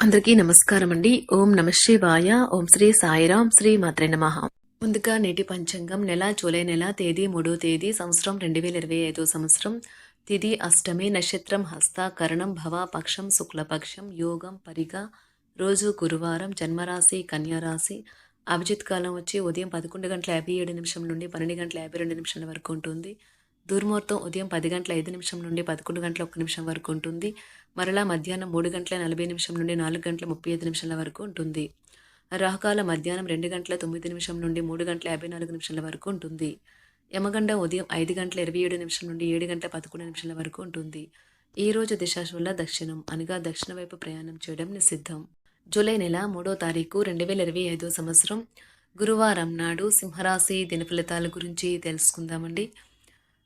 అందరికీ నమస్కారం అండి ఓం నమ శివాయ. ఓం శ్రీ సాయిరాం శ్రీ మాత్రే నమ. ముందుగా నేటి పంచాంగం నెల జూలై నెల తేదీ మూడో తేదీ సంవత్సరం రెండు వేల ఇరవై ఐదో సంవత్సరం. తిది అష్టమి నక్షత్రం హస్త కరణం భవ పక్షం శుక్లపక్షం యోగం పరిగ. రోజు గురువారం జన్మరాశి కన్యారాశి. అభిజిత్ కాలం వచ్చి ఉదయం పదకొండు గంటల యాభై ఏడు నిమిషం నుండి పన్నెండు గంటల యాభై రెండు నిమిషాల వరకు ఉంటుంది. దుర్ముహూర్తం ఉదయం పది గంటల ఐదు నిమిషం నుండి పదకొండు గంటల ఒక్క నిమిషం వరకు ఉంటుంది. మరలా మధ్యాహ్నం మూడు గంటల నలభై నిమిషం నుండి నాలుగు గంటల ముప్పై ఐదు నిమిషాల వరకు ఉంటుంది. రాహుకాల మధ్యాహ్నం రెండు గంటల తొమ్మిది నిమిషం నుండి మూడు గంటల యాభై నాలుగు నిమిషాల వరకు ఉంటుంది. యమగండ ఉదయం ఐదు గంటల ఇరవై ఏడు నిమిషం నుండి ఏడు గంటల పదకొండు నిమిషాల వరకు ఉంటుంది. ఈ రోజు దిశాశుల దక్షిణం అనగా దక్షిణ వైపు ప్రయాణం చేయడం నిషిద్ధం. జూలై నెల మూడో తారీఖు రెండు వేల ఇరవై ఐదో సంవత్సరం గురువారం నాడు సింహరాశి దిన ఫలితాల గురించి తెలుసుకుందామండి.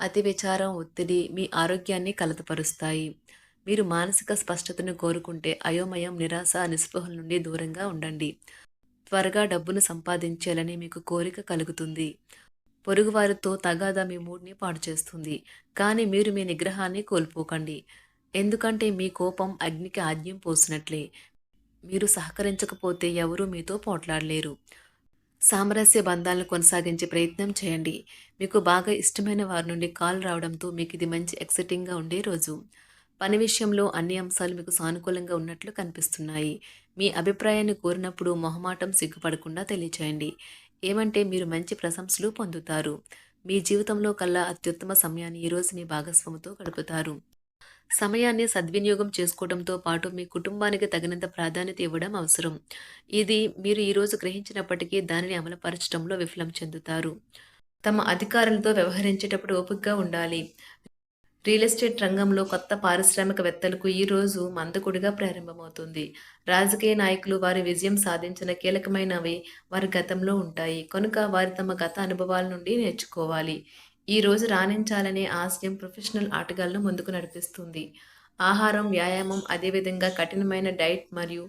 అతి విచారం ఒత్తిడి మీ ఆరోగ్యాన్ని కలతపరుస్తాయి. మీరు మానసిక స్పష్టతను కోరుకుంటే అయోమయం నిరాశ నిస్పృహల నుండి దూరంగా ఉండండి. త్వరగా డబ్బును సంపాదించాలని మీకు కోరిక కలుగుతుంది. పొరుగువారితో తగాదా మీ మూడ్ని పాడు చేస్తుంది. కానీ మీరు మీ నిగ్రహాన్ని కోల్పోకండి. ఎందుకంటే మీ కోపం అగ్నికి ఆజ్యం పోసినట్లే. మీరు సహకరించకపోతే ఎవరూ మీతో పోట్లాడలేరు. సామరస్య బంధాలను కొనసాగించే ప్రయత్నం చేయండి. మీకు బాగా ఇష్టమైన వారి నుండి కాల్ రావడంతో మీకు ఇది మంచి ఎక్సైటింగ్గా ఉండే రోజు. పని విషయంలో అన్ని అంశాలు మీకు సానుకూలంగా ఉన్నట్లు కనిపిస్తున్నాయి. మీ అభిప్రాయాన్ని కోరినప్పుడు మొహమాటం సిగ్గుపడకుండా తెలియచేయండి. ఏమంటే మీరు మంచి ప్రశంసలు పొందుతారు. మీ జీవితంలో కల్లా అత్యుత్తమ సమయాన్ని ఈరోజు మీ భాగస్వామితో గడుపుతారు. సమయాన్ని సద్వినియోగం చేసుకోవడంతో పాటు మీ కుటుంబానికి తగినంత ప్రాధాన్యత ఇవ్వడం అవసరం. ఇది మీరు ఈరోజు గ్రహించినప్పటికీ దానిని అమలుపరచడంలో విఫలం చెందుతారు. తమ అధికారులతో వ్యవహరించేటప్పుడు ఓపికగా ఉండాలి. రియల్ ఎస్టేట్ రంగంలో కొత్త పారిశ్రామికవేత్తలకు ఈ రోజు మందకుడిగా ప్రారంభమవుతుంది. రాజకీయ నాయకులు వారి విజయం సాధించిన కీలకమైనవి వారి గతంలో ఉంటాయి. కనుక వారి తమ గత అనుభవాల నుండి నేర్చుకోవాలి. ఈ రోజు రాణించాలనే ఆశయం ప్రొఫెషనల్ ఆటగాళ్ళను ముందుకు నడిపిస్తుంది. ఆహారం వ్యాయామం అదేవిధంగా కఠినమైన డైట్ మరియు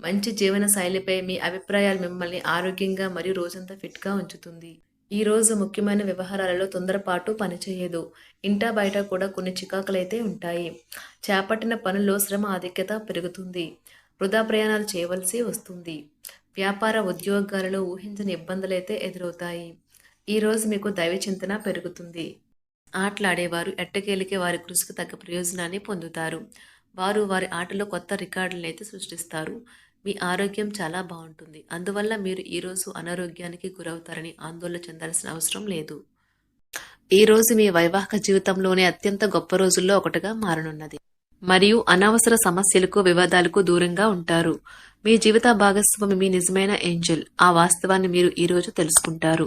మంచి జీవన శైలిపై మీ అభిప్రాయాలు మిమ్మల్ని ఆరోగ్యంగా మరియు రోజంతా ఫిట్గా ఉంచుతుంది. ఈ రోజు ముఖ్యమైన వ్యవహారాలలో తొందరపాటు పనిచేయదు. ఇంటా బయట కూడా కొన్ని చికాకులైతే ఉంటాయి. చేపట్టిన పనుల్లో శ్రమ ఆధిక్యత పెరుగుతుంది. వృధా ప్రయాణాలు చేయవలసి వస్తుంది. వ్యాపార ఉద్యోగాలలో ఊహించని ఇబ్బందులైతే ఎదురవుతాయి. ఈరోజు మీకు దైవ చింతన పెరుగుతుంది. ఆటలాడేవారు ఎట్టకేలికే వారి కృషికి తగ్గ ప్రయోజనాన్ని పొందుతారు. వారు వారి ఆటలో కొత్త రికార్డులను అయితే సృష్టిస్తారు. మీ ఆరోగ్యం చాలా బాగుంటుంది. అందువల్ల మీరు ఈరోజు అనారోగ్యానికి గురవుతారని ఆందోళన చెందాల్సిన అవసరం లేదు. ఈ రోజు మీ వైవాహిక జీవితంలోనే అత్యంత గొప్ప రోజుల్లో ఒకటిగా మారనున్నది. మరియు అనవసర సమస్యలకు వివాదాలకు దూరంగా ఉంటారు. మీ జీవిత భాగస్వామి మీ నిజమైన ఏంజల్. ఆ వాస్తవాన్ని మీరు ఈరోజు తెలుసుకుంటారు.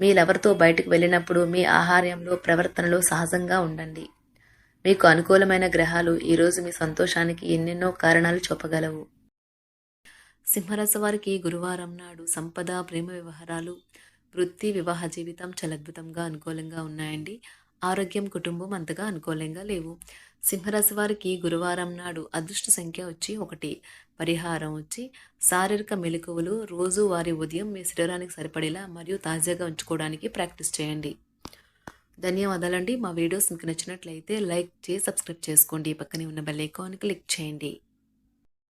మీ లవర్తో బయటకు వెళ్ళినప్పుడు మీ ఆహార్యంలో ప్రవర్తనలో సహజంగా ఉండండి. మీకు అనుకూలమైన గ్రహాలు ఈరోజు మీ సంతోషానికి ఎన్నెన్నో కారణాలు చూపగలవు. సింహరాశి వారికి గురువారం నాడు సంపద ప్రేమ వ్యవహారాలు వృత్తి వివాహ జీవితం చాలా అద్భుతంగా అనుకూలంగా ఉన్నాయండి. ఆరోగ్యం కుటుంబం అంతగా అనుకూలంగా లేవు. సింహరాశి వారికి గురువారం నాడు అదృష్ట సంఖ్య వచ్చి ఒకటి. పరిహారం వచ్చి శారీరక మెలకువలు రోజు వారి ఉదయం మీ శరీరానికి సరిపడేలా మరియు తాజాగా ఉంచుకోవడానికి ప్రాక్టీస్ చేయండి. ధన్యవాదాలండి. మా వీడియోస్ మీకు నచ్చినట్లయితే లైక్ చేసి సబ్స్క్రైబ్ చేసుకోండి. పక్కనే ఉన్న బెల్ ఐకాన్ క్లిక్ చేయండి.